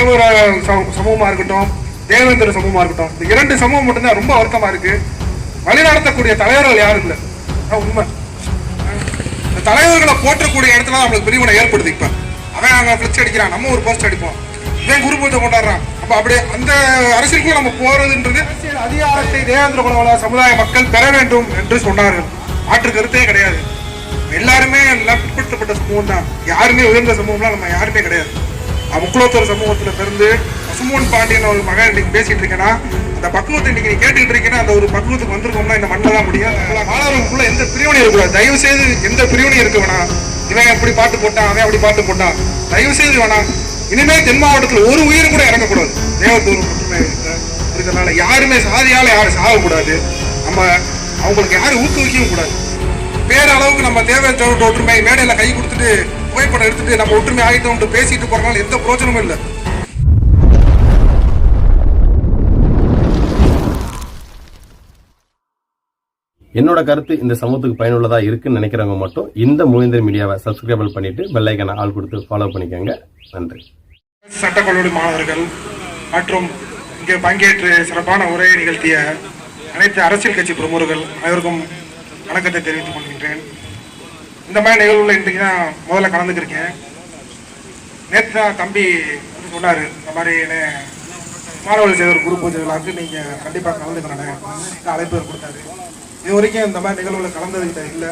தேவர சமூகமாக சமூகமா இருக்கட்டும் தேவேந்திர சமூகமா இருக்கட்டும் இந்த இரண்டு சமூகம் மட்டும்தான் ரொம்ப வருத்தமாக இருக்கு. வழிநடத்தக்கூடிய தலைவர்கள் யாரும் இல்லை. அதான் உண்மை. இந்த தலைவர்களை போற்றக்கூடிய இடத்துல நம்மளுக்கு பிரிவினை ஏற்படுது இப்போ. அவன் அங்கே ஃபிளிக்ஸ் அடிக்கிறான் நம்ம ஒரு போஸ்ட் அடிப்போம். இவன் குரு பூஜை கொண்டாடுறான். அப்ப அப்படியே அந்த அரசியலுக்கும் நம்ம போறதுன்றது அரசியல் அதிகாரத்தை தேவேந்திர குலவள சமுதாய மக்கள் பெற வேண்டும் என்று சொன்னார்கள். மாற்று கருத்தே கிடையாது. எல்லாருமே எல்லாம் பிற்படுத்தப்பட்ட சமூகம் தான் யாருமே உயர்ந்த சமூகம்லாம் நம்ம யாருமே கிடையாது. முக்குளத்தூர் சமூகத்தில் பிறந்து பசுமோன் பாண்டியன் ஒரு மகன் இன்னைக்கு பேசிட்டு இருக்கேன்னா அந்த பக்குவத்தை இன்னைக்கு நீ கேட்டுட்டு இருக்கேன்னா அந்த ஒரு பக்குவத்துக்கு வந்திருக்கோம்னா இந்த மண்ணில் தான் முடியும். மாணவர்களுக்குள்ள எந்த பிரிவினையும் இருக்கக்கூடாது. தயவு செய்து எந்த பிரிவினையும் இருக்க வேணாம். இவன் அப்படி பாட்டு போட்டான் அவன் அப்படி பாட்டு போட்டான். தயவு செய்து வேணாம். இனிமேல் தென் மாவட்டத்தில் ஒரு உயிர் கூட இறங்கக்கூடாது. தேவத்தூர் மட்டுமே இருக்கிறதுனால யாருமே சாதியால் யாரும் சாகக்கூடாது. நம்ம அவங்களுக்கு யாரும் ஊக்குவிக்கவும் கூடாது. பேரளவுக்கு நம்ம தேவை ஒற்றுமை மேடையில் கை கொடுத்துட்டு புகைப்படம் எடுத்துட்டு நம்ம ஒற்றுமை ஆகிட்டோம் பேசிட்டு போறதுனால எந்த பிரோஜனமும் இல்லை. என்னோட கருத்து இந்த சமூகத்துக்கு பயனுள்ளதா இருக்குன்னு நினைக்கிறவங்க மட்டும் இந்த மூவேந்தர் மீடியாவை சப்ஸ்கிரைபிள் பண்ணிட்டு பெல் ஐக்கான ஆள் கொடுத்து ஃபாலோ பண்ணிக்கோங்க. நன்றி. சட்டக்கல்லூரி மாணவர்கள் மற்றும் இங்கே பங்கேற்று சிறப்பான உரையை நிகழ்த்திய அனைத்து அரசியல் கட்சி பிரமுகர்கள் அனைவருக்கும் வணக்கத்தை தெரிவித்துக் கொள்கின்றேன். இந்த மாதிரி நிகழ்வுல இன்றைக்கு தான் முதல்ல கலந்துக்கிருக்கேன். நேற்று தான் தம்பி வந்து சொன்னார் இந்த மாதிரி என்ன மாணவர்கள் செய்த குரு பூஜை விழாவுக்கு நீங்கள் கண்டிப்பாக கலந்துக்கணும் அழைப்பு கொடுத்தாரு. இது வரைக்கும் இந்த மாதிரி நிகழ்வுல கலந்ததுக்கிட்ட இல்லை.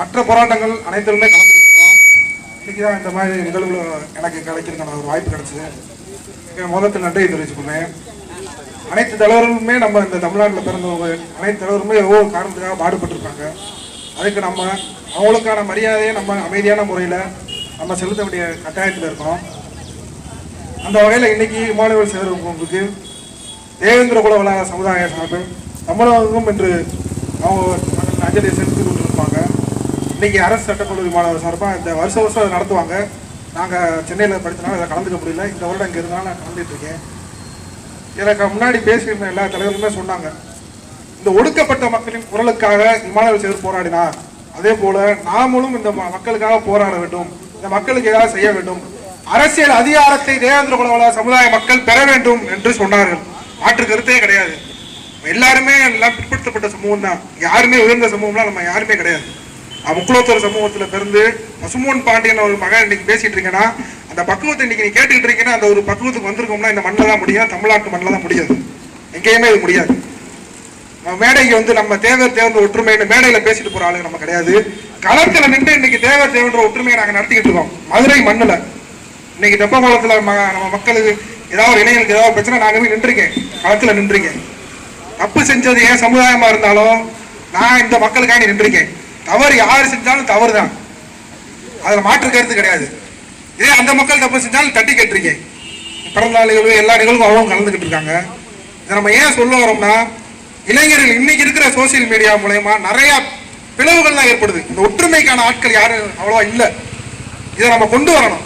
மற்ற போராட்டங்கள் அனைத்திலுமே கலந்துக்கிட்டு இருக்கோம் இன்னைக்கு தான் இந்த மாதிரி நிகழ்வுல எனக்கு கிடைக்கிறதுக்கான ஒரு வாய்ப்பு கிடைச்சது. இதுக்கு முதல்ல நன்றியை தெரிவிச்சுக்கொள்வேன் அனைத்து தலைவர்களுமே நம்ம இந்த தமிழ்நாட்டில் பிறந்தவங்க அனைத்து தலைவருமே ஒவ்வொரு காரணத்துக்காக பாடுபட்டிருப்பாங்க அதுக்கு நம்ம அவங்களுக்கான மரியாதையை நம்ம அமைதியான முறையில் நம்ம செலுத்த வேண்டிய கட்டாயத்தில் இருக்கோம் அந்த வகையில் இன்னைக்கு மாணவர் சேர்வங்களுக்கு தேவேந்திர குல வளாக சமுதாய சார்பில் தமிழகம் என்று அவங்க அஞ்சலியை செலுத்தி கொண்டிருப்பாங்க. இன்றைக்கி அரசு சட்டக்கல்லூரி மாணவர் சார்பாக இந்த வருஷ வருஷம் அதை நடத்துவாங்க. நாங்கள் சென்னையில் படித்தனால அதை கலந்துக்க முடியல. இந்த வருடம் இங்கே இருந்தாலும் நான் கலந்துட்டுருக்கேன் எனக்கு முன்னாடி பேசியிருந்த எல்லா தலைவர்களுமே சொன்னாங்க. இந்த ஒடுக்கப்பட்ட மக்களின் குரலுக்காக இமானுவேல் சேர் போராடினார் அதே போல நாமளும் இந்த மக்களுக்காக போராட வேண்டும். இந்த மக்களுக்கு ஏதாவது செய்ய வேண்டும். அரசியல் அதிகாரத்தை தேவேந்திர குலவள சமுதாய மக்கள் பெற வேண்டும் என்று சொன்னார்கள். மாற்று கருத்தே கிடையாது. எல்லாருமே எல்லாம் பிற்படுத்தப்பட்ட சமூகம் தான் யாருமே உயர்ந்த சமூகம்லாம் நம்ம யாருமே கிடையாது. நான் முக்குலத்தூர் சமூகத்துல பிறந்து பசுமோன் பாண்டியன் ஒரு மகன் இன்னைக்கு பேசிட்டு இருக்கேன்னா அந்த பக்குவத்தை இன்னைக்கு நீ கேட்டுக்கிட்டு இருக்கீங்கன்னா அந்த ஒரு பக்குவத்துக்கு வந்திருக்கோம்னா இந்த மண்ணில் தான் முடியும் தமிழ்நாட்டு மண்ணில் தான் முடியாது. எங்கேயுமே இது முடியாது. மேடைக்கு வந்து நம்ம தேவர் தேவன்ற ஒற்றுமைன்னு மேடையில பேசிட்டு போற ஆளுங்க நம்ம கிடையாது. களத்துல நின்று இன்னைக்கு தேவர் தேவன்ற ஒற்றுமையை நாங்க நடத்திக்கிட்டு இருக்கோம். மதுரை மண்ணுல. இன்னைக்கு தெப்பகுளத்துல ம- நம்ம மக்களுக்கு ஏதாவது இளைஞர்களுக்கு ஏதாவது பிரச்சனை நாங்க போய் நின்றுருக்கேன். களத்துல நின்றுருக்கேன். தப்பு செஞ்சது ஏன் சமுதாயமா இருந்தாலும் நான் இந்த மக்களுக்காக நின்றுருக்கேன். தவறு யார் செஞ்சாலும் தவறு தான் அதுல மாற்று கருத்து கிடையாது. இதே அந்த மக்கள் தப்பு செஞ்சாலும் தட்டி கேட்டிருக்கேன். பிறந்த நாள் நிகழ்வு எல்லா நிகழ்வும் அவங்க கலந்துக்கிட்டு இருக்காங்க. இதை நம்ம ஏன் சொல்ல வரோம்னா இளைஞர்கள் இன்னைக்கு இருக்கிற சோசியல் மீடியா மூலயமா நிறைய பிளவுகள் தான் ஏற்படுது. இந்த ஒற்றுமைக்கான ஆட்கள் யாரும் அவ்வளோவா இல்லை. இதை நம்ம கொண்டு வரணும்.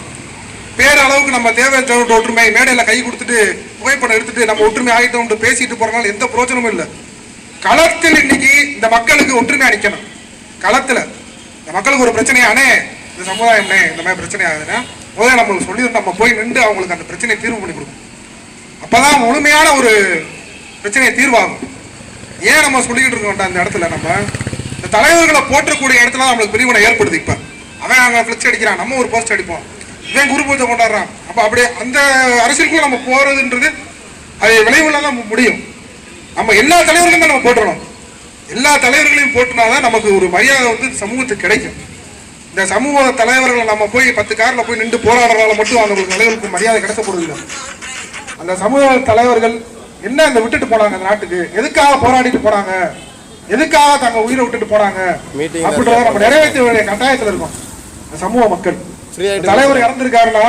பேரளவுக்கு நம்ம தேவை ஒற்றுமை மேடையில் கை கொடுத்துட்டு புகைப்படம் எடுத்துட்டு நம்ம ஒற்றுமை ஆகிட்டோம்னு பேசிட்டு போறதுனால எந்த பிரோஜனமும் இல்லை. களத்தில் இன்னைக்கு இந்த மக்களுக்கு ஒற்றுமை அளிக்கணும் களத்தில். இந்த மக்களுக்கு ஒரு பிரச்சனையானே இந்த சமுதாயம்னே இந்த மாதிரி பிரச்சனை ஆகுதுன்னா முதல்ல நம்மளுக்கு சொல்லி நம்ம போய் நின்று அவங்களுக்கு அந்த பிரச்சனையை தீர்வு பண்ணி கொடுக்கணும். அப்போதான் முழுமையான ஒரு பிரச்சனையை தீர்வாகும். ஏன் நம்ம சொல்லிக்கிட்டு இருக்கோம் அந்த இடத்துல நம்ம? இந்த தலைவர்களை போற்றக்கூடிய இடத்துல தான் நம்மளுக்கு பிரிவினை ஏற்படுது இப்போ. அவன் அங்கே ஃப்ளெக்ஸ் அடிக்கிறான் நம்ம ஒரு போஸ்ட் அடிப்போம். இவன் குரு பூஜை கொண்டாடுறான். அப்போ அப்படியே அந்த அரசியலுக்குள்ள நம்ம போகிறதுன்றது அது விளைவுல தான் முடியும். நம்ம எல்லா தலைவர்களுமே நம்ம போட்டுறோம் எல்லா தலைவர்களையும் போட்டுனாதான் நமக்கு ஒரு மரியாதை வந்து சமூகத்துக்கு கிடைக்கும். இந்த சமூக தலைவர்களை நம்ம போய் பத்து காரில் போய் நின்று போராடுறதால மட்டும் அவங்களுக்கு தலைவர்களுக்கு மரியாதை கிடைக்க போறதில்லை. அந்த சமூக தலைவர்கள் என்ன இந்த விட்டுட்டு போனாங்க அந்த நாட்டுக்கு? எதுக்காக போராடிட்டு போனாங்க எதுக்காக தங்க உயிரை விட்டுட்டு போனாங்க ல அப்படின்றத நம்ம நிறைவேற்ற வேண்டிய கட்டாயத்துல இருக்கோம். இந்த சமூக மக்கள். இந்த தலைவர் இறந்திருக்காருன்னா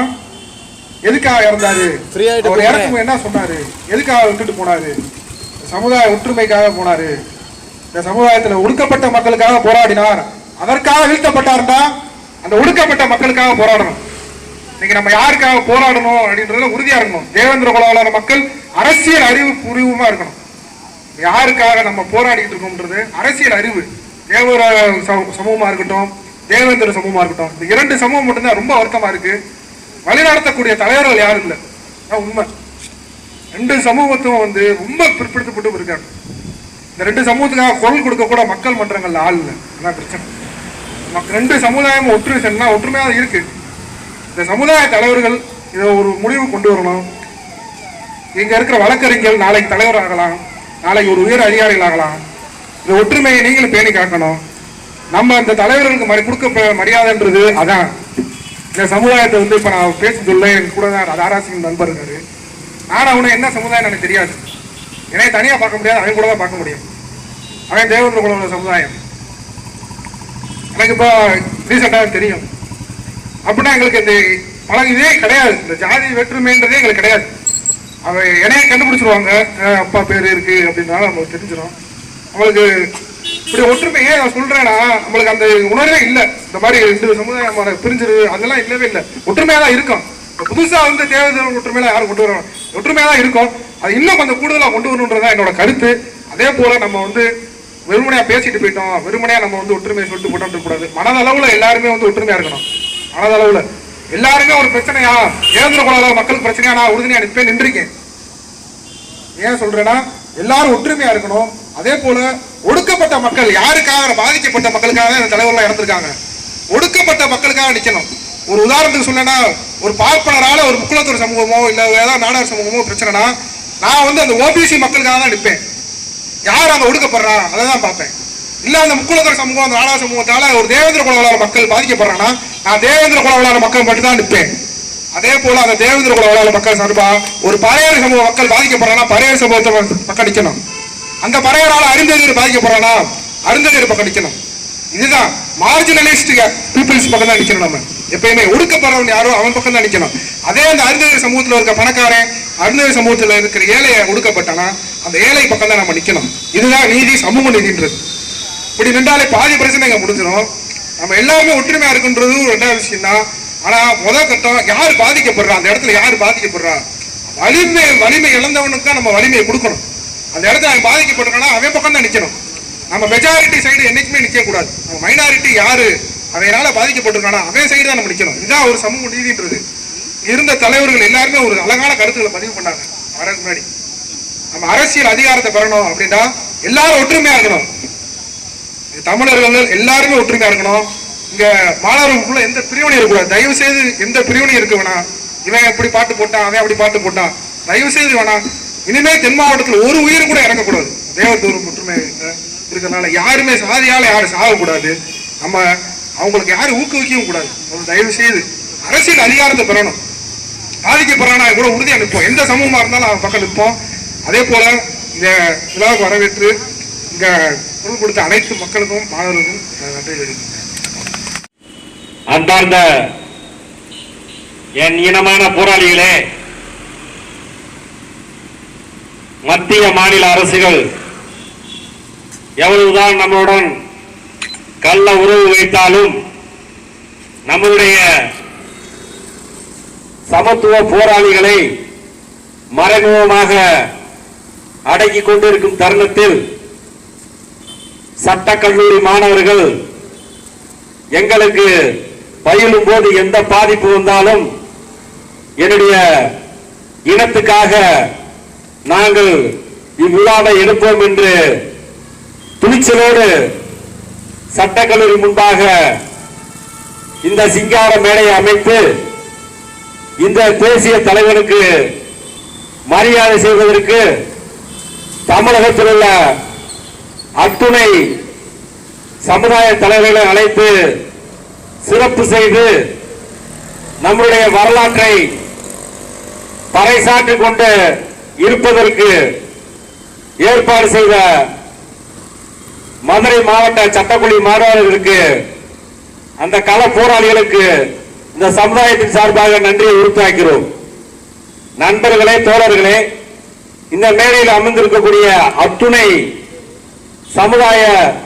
எதுக்காக இறந்தாரு? அவர். இறக்கும் என்ன சொன்னாரு? எதுக்காக விட்டுட்டு போனாரு? இந்த சமுதாய ஒற்றுமைக்காக போனாரு. இந்த சமுதாயத்துல ஒடுக்கப்பட்ட மக்களுக்காக போராடினார். அதற்காக வீழ்த்தப்பட்டார்னா அந்த ஒடுக்கப்பட்ட மக்களுக்காக போராடணும். இன்னைக்கு நம்ம யாருக்காக போராடணும் அப்படின்றதுல உறுதியா இருக்கணும். தேவேந்திர குலவலான மக்கள் அரசியல் அறிவு புரிவுமா இருக்கணும். யாருக்காக நம்ம போராடிட்டு இருக்கோம்ன்றது அரசியல் அறிவு. தேவர சமூகமா இருக்கட்டும் தேவேந்திர சமூகமா இருக்கட்டும் இந்த இரண்டு சமூகம் மட்டும்தான் ரொம்ப வருத்தமா இருக்கு. வழிநடத்தக்கூடிய தலைவர்கள் யாரும் இல்லை. அதான் உண்மை. ரெண்டு சமூகத்தும் வந்து ரொம்ப பிற்படுத்தப்பட்டு இருக்காங்க. இந்த ரெண்டு சமூகத்துக்காக குரல் கொடுக்க கூட மக்கள் மன்றங்கள்ல ஆள் இல்லை. அதான் பிரச்சனை. ரெண்டு சமுதாயம் ஒற்று சென்னா ஒற்றுமையாக இருக்கு. இந்த சமுதாய தலைவர்கள் இதை ஒரு முடிவு கொண்டு வரணும். இங்க இருக்கிற வழக்கறிஞர்கள் நாளைக்கு தலைவர் ஆகலாம். நாளைக்கு ஒரு உயர் அதிகாரிகள் ஆகலாம். இந்த ஒற்றுமையை நீங்களும் பேணி காக்கணும். நம்ம இந்த தலைவர்களுக்கு மறை கொடுக்க மரியாதைன்றது அதான். இந்த சமுதாயத்தை வந்து இப்போ நான் பேச சொல்ல எனக்கு கூட தான் ராராசிங் நண்பர் இருக்காரு. நான் அவனை என்ன சமுதாயம் எனக்கு தெரியாது. என்னை தனியாக பார்க்க முடியாது அவன் கூட தான் பார்க்க முடியும். அவன் தேவேந்திர குலோட சமுதாயம். எனக்கு இப்போ ரீசெண்டாக தெரியும். அப்படின்னா எங்களுக்கு இந்த பழக இதே கிடையாது. இந்த ஜாதி வேற்றுமைன்றதே எங்களுக்கு கிடையாது. அவன் என்னைய கண்டுபிடிச்சிருவாங்க. அப்பா பேர் இருக்கு அப்படின்னாலும் நம்மளுக்கு தெரிஞ்சிடும். நம்மளுக்கு இப்படி ஒற்றுமை ஏன் நான் சொல்றேன்னா நம்மளுக்கு அந்த உணர்வே இல்லை. இந்த மாதிரி ரெண்டு சமுதாயம் பிரிஞ்சிரு அதெல்லாம் இல்லவே இல்லை. ஒற்றுமையா தான் இருக்கும். புதுசா வந்து தேவையான ஒற்றுமையில யாரும் கொண்டு வரணும். ஒற்றுமையா தான் இருக்கும். அது இன்னும் கொஞ்சம் கூடுதலா கொண்டு வரணுன்றதா என்னோட கருத்து. அதே போல நம்ம வந்து வெறுமனையா பேசிட்டு போயிட்டோம். வெறுமனையா நம்ம வந்து ஒற்றுமையை சொல்லிட்டு போட்டோம் கூடாது மனதளவுல எல்லாருமே வந்து ஒற்றுமையா இருக்கணும். மனதளவுல. எல்லாருமே ஒரு பிரச்சனையா? ஏந்திர குலால மக்கள் பிரச்சனையா? நான் உறுதுணையா நிற்பேன் நின்றுருக்கேன். ஏன் சொல்றேன்னா எல்லாரும் ஒற்றுமையா இருக்கணும். அதே போல ஒடுக்கப்பட்ட மக்கள் யாருக்காக பாதிக்கப்பட்ட மக்களுக்காக இந்த தலைவர்லாம் இறந்துருக்காங்க? ஒடுக்கப்பட்ட மக்களுக்காக நிக்கணும். ஒரு உதாரணத்துக்கு சொல்லனா ஒரு பார்ப்பனரால ஒரு முக்குளத்தூர் சமூகமோ இல்ல ஏதாவது நாடார் சமூகமோ பிரச்சனைனா நான் வந்து அந்த ஓபிசி மக்களுக்காக தான் நிற்பேன். யார் அங்க ஒடுக்கப்படுறா? அதை தான் பார்ப்பேன். இல்ல அந்த முக்குலத்தர் சமூகம் அந்த நாடா சமூகத்தால ஒரு தேவேந்திர குலவளார மக்கள் பாதிக்கப்படுறாங்கன்னா நான் தேவேந்திர குலவளார மக்கள் மட்டும் தான் நிற்பேன். அதே போல அந்த தேவேந்திர குலவளார மக்கள் சார்பா ஒரு பறையர் சமூக மக்கள் பாதிக்கப்படுறாங்கன்னா பறையர் சமூகத்தை பக்கம் நிக்கணும். அந்த பறையரால் அருந்ததியர் பாதிக்கப்படுறாங்கன்னா அருந்ததியர் பக்கம் நிக்கணும். இதுதான் மார்ஜினலிஸ்ட் பீப்புள்ஸ் பக்கம் தான் நிக்கணும் நம்ம. எப்பயுமே ஒடுக்கப்படுறவன் யாரோ அவன் பக்கம் தான் நிக்கணும். அதே அந்த அருந்ததியர் சமூகத்துல இருக்க பணக்காரன் அருந்ததியர் சமூகத்துல இருக்கிற ஏழையை ஒடுக்கப்பட்டானா அந்த ஏழை பக்கம் தான் நம்ம நிக்கணும். இதுதான் நீதி சமூக நீதின்றது. இப்படி நின்றாலே பாதி பிரச்சனைங்க முடிஞ்சிடும் நம்ம எல்லாருமே ஒற்றுமையா இருக்குன்றது ஒரு ரெண்டாவது விஷயம் தான் ஆனா முதல் கட்டம் யார் பாதிக்கப்படுறா? அந்த இடத்துல யார் பாதிக்கப்படுறா? வலிமை வலிமை இழந்தவனுக்கு தான் நம்ம வலிமையை கொடுக்கணும். அந்த இடத்துல அவன் பாதிக்கப்படுறானா அவன் பக்கம் தான் நிக்கணும். நம்ம மெஜாரிட்டி சைடு என்னைக்குமே நிக்க கூடாது நம்ம மைனாரிட்டி யாரு? அவனால பாதிக்கப்பட்டிருக்கானா? அவன் சைடு தான் நம்ம நிக்கணும். இதுதான் ஒரு சமூக நீதின்றது. இருந்த தலைவர்கள் எல்லாருமே ஒரு அழகான கருத்துக்களை பதிவு பண்ணாங்க. வரதுக்கு முன்னாடி. நம்ம அரசியல் அதிகாரத்தை பெறணும் அப்படின்னா எல்லாரும் ஒற்றுமையா இருக்கணும். தமிழர்கள் எல்லாருமே ஒற்றுமையா இருக்கணும். இங்க மாணவர்களுக்குள்ள எந்த பிரிவினை இருக்கக்கூடாது. தயவு செய்து எந்த பிரிவினை இருக்க வேணாம். இவன் எப்படி பாட்டு போட்டான் அவன் அப்படி பாட்டு போட்டான். தயவு செய்து வேணாம். இனிமே தென் மாவட்டத்துல ஒரு உயிர் கூட இறங்கக்கூடாது. தேவத்தூர் ஒற்றுமை இருக்கிறதுனால யாருமே சாதியால யாரும் சாகக்கூடாது. நம்ம அவங்களுக்கு யாரும் ஊக்குவிக்கவும் கூடாது. அவங்க தயவு செய்து அரசியல் அதிகாரத்தை பெறணும். பாதிக்கப்படுறானா கூட உறுதியா நிற்போம். எந்த சமூகமா இருந்தாலும் அவன் பக்கம் நிற்போம். அதே போல இந்த விழாவுக்கு வரவேற்று இங்க குரல் கொடுத்த அனைத்து மக்களுக்கும் மாணவர்களுக்கும் நன்றி தெரிவிக்கிறேன் அன்பார்ந்த என் இனமான போராளிகளே மத்திய மாநில அரசுகள் எவ்வளவுதான் நம்மளுடன் கள்ள உறவு வைத்தாலும் நம்மளுடைய சமத்துவ போராளிகளை மறைமுகமாக அடக்கிக் கொண்டிருக்கும் தருணத்தில் சட்டக்கல்லூரி மாணவர்கள் எங்களுக்கு பயிலும் போது எந்த பாதிப்பு வந்தாலும் என்னுடைய இனத்துக்காக நாங்கள் இவ்விழாவை எடுப்போம் என்று துணிச்சலோடு சட்டக்கல்லூரி முன்பாக இந்த சிங்கார மேடையை அமைத்து இந்த தேசிய தலைவனுக்கு மரியாதை செய்வதற்கு தமிழகத்தில் உள்ள அத்துணை சமுதாய தலைவர்களை அழைத்து சிறப்பு செய்து நம்முடைய வரலாற்றை பறைசாற்றிக் கொண்டு இருப்பதற்கு ஏற்பாடு செய்த மதுரை மாவட்ட சட்டக்குழி மாணவர்களுக்கு அந்த கள போராளிகளுக்கு இந்த சமுதாயத்தின் சார்பாக நன்றியை உறுத்தாக்கிறோம். நண்பர்களே தோழர்களே இந்த மேடையில் அமர்ந்திருக்கக்கூடிய அத்துணை சமுதாய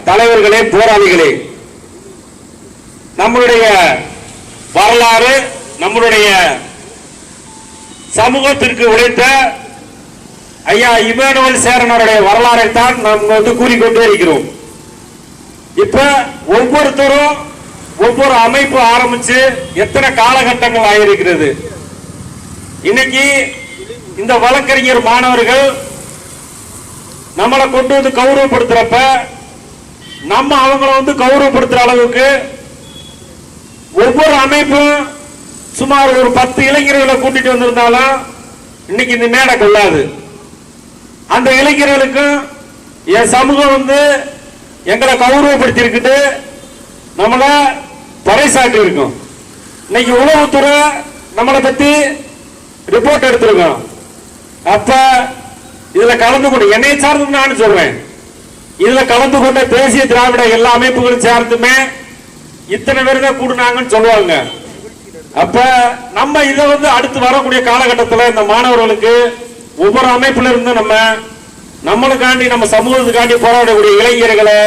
தலைவர்களே போராளிகளே நம்மளுடைய வரலாறு நம்மளுடைய சமூகத்திற்கு உழைத்த ஐயா இமானுவல் சேரனருடைய வரலாறை தான் நாம் வந்து கூறிக்கொண்டே இருக்கிறோம். இப்ப ஒவ்வொருத்தரும் ஒவ்வொரு அமைப்பு ஆரம்பிச்சு எத்தனை காலகட்டங்கள் ஆயிருக்கிறது. இன்னைக்கு இந்த வழக்கறிஞர் மாணவர்கள் நம்மளை கொண்டு வந்து கௌரவப்படுத்துறப்ப நம்ம அவங்கள வந்து கௌரவப்படுத்துற அளவுக்கு ஒவ்வொரு அமைப்பும் சுமார் ஒரு பத்து இளைஞர்களை கூட்டிட்டு வந்திருந்தாலும் இன்னைக்கு இந்த மேடை கொள்ளாது. அந்த இளைஞர்களுக்கும் என் சமூகம் வந்து எங்களை கௌரவப்படுத்தி இருக்குது நம்மள பறைசாட்டி இருக்கும். இன்னைக்கு உளவுத்துறை நம்மளை பத்தி ரிப்போர்ட் எடுத்திருக்கோம். அப்ப இதுல கலந்து கொண்டு என்னை சார்ந்து நான் சொல்றேன். இதுல கலந்து கொண்ட தேசிய திராவிட எல்லா அமைப்புகளும் சார்ந்துமே இத்தனை பேர் தான் கூடுனாங்கன்னு சொல்லுவாங்க. அப்ப நம்ம இதை வந்து அடுத்து வரக்கூடிய காலகட்டத்தில் இந்த மாணவர்களுக்கு ஒவ்வொரு அமைப்புல இருந்து நம்ம நம்மளுக்காண்டி நம்ம சமூகத்துக்காண்டி போராடக்கூடிய இளைஞர்களை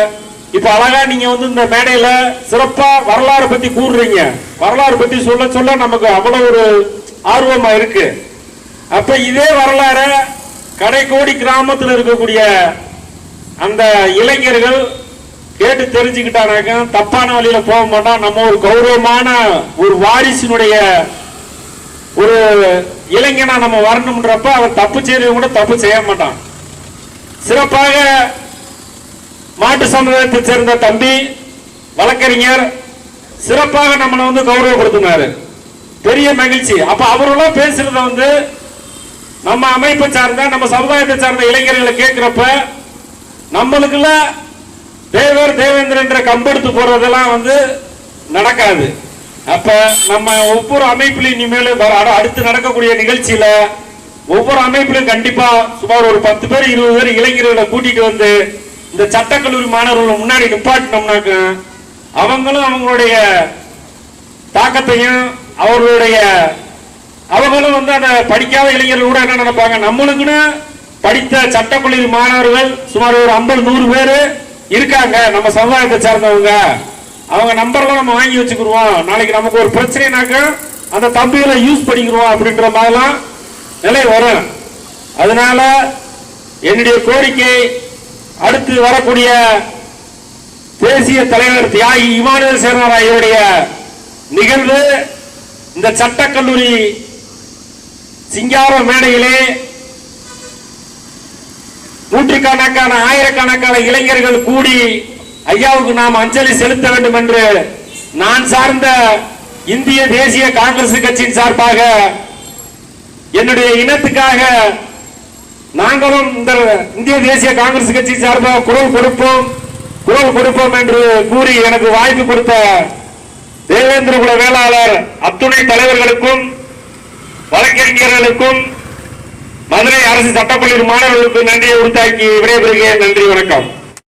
இப்ப அழகா நீங்க வந்து இந்த மேடையில சிறப்பா வரலாறு பத்தி கூறுறீங்க. வரலாறு பத்தி சொல்ல சொல்ல நமக்கு அவ்வளவு ஒரு ஆர்வமா இருக்கு. அப்ப இதே வரலாறு கடைக்கோடி கிராமத்தில் இருக்கக்கூடிய அந்த இளைஞர்கள் கேட்டு தெரிஞ்சுக்கிட்டானாக்க தப்பான வழியில போக மாட்டான். நம்ம ஒரு கௌரவமான ஒரு வாரிசினுடைய ஒரு இளைஞனா நம்ம வரணும்ன்றப்ப அவன் தப்பு செய்யறவங்க கூட தப்பு செய்ய மாட்டான். சிறப்பாக மாட்டு சமுதாயத்தை சேர்ந்த தம்பி வழக்கறிஞர் சிறப்பாக நம்மளை வந்து கௌரவப்படுத்தினாரு. பெரிய மகிழ்ச்சி. அப்ப அவரெல்லாம் பேசுறத வந்து நம்ம அமைப்பு சார்ந்த நம்ம சமுதாயத்தை சார்ந்த இளைஞர்களை கேட்கிறப்ப நம்மளுக்குள்ள தேவர் தேவேந்திரன்ற கம்பெடுத்து போறதெல்லாம் வந்து நடக்காது. அப்ப நம்ம ஒவ்வொரு அமைப்பிலையும் இனிமேல் வர- அடுத்து நடக்கக்கூடிய நிகழ்ச்சியில ஒவ்வொரு அமைப்பிலும் கண்டிப்பா சுமார் ஒரு பத்து பேர் இருபது பேர் இளைஞர்களை கூட்டிட்டு வந்து இந்த சட்டக்கல்லூரி மாணவர்களை முன்னாடி நிப்பாட்டினோம்னாக்க அவங்களும் அவங்களுடைய தாக்கத்தையும் அவர்களுடைய அவங்களும் வந்து அந்த படிக்காத இளைஞர்கள் கூட என்ன நினைப்பாங்க? நம்மளுக்குன்னு படித்த சட்டக்கல்லூரி மாணவர்கள் சுமார் ஒரு ஐம்பது நூறு பேர் இருக்காங்க. நம்ம சமுதாயத்தை சார்ந்தவங்க. அவங்க நம்பர்லாம் நம்ம வாங்கி வச்சுக்கிடுவோம் நாளைக்கு நமக்கு ஒரு பிரச்சனைனாக்க அந்த தம்பிகளை யூஸ் பண்ணிக்கிறோம் அப்படின்ற மாதிரிலாம் நிலை வரும். அதனால என்னுடைய கோரிக்கை அடுத்து வரக்கூடிய தேசிய தலைவர் தியாகி இமானுவேல் சேர்னார் ஐயருடைய நிகழ்வு இந்த சட்டக்கல்லூரி சிங்கார மேடையிலே நூற்றுக்கணக்கான ஆயிரக்கணக்கான இளைஞர்கள் கூடி ஐயாவுக்கு நாம் அஞ்சலி செலுத்த வேண்டும் என்று நான் சார்ந்த இந்திய தேசிய காங்கிரஸ் கட்சியின் சார்பாக என்னுடைய இனத்துக்காக நாங்களும் இந்த இந்திய தேசிய காங்கிரஸ் கட்சி சார்பாக குரல் கொடுப்போம் குரல் கொடுப்போம் என்று கூறி எனக்கு வாய்ப்பு கொடுத்த தேவேந்திர குல வேளாளர் அத்துணை தலைவர்களுக்கும் வழக்கறிஞர்களுக்கும் மதுரை அரசு சட்டப்பள்ளி மாணவர்களுக்கும் நன்றியை உறுத்தாக்கி விடைபெறுகிறேன். நன்றி வணக்கம்.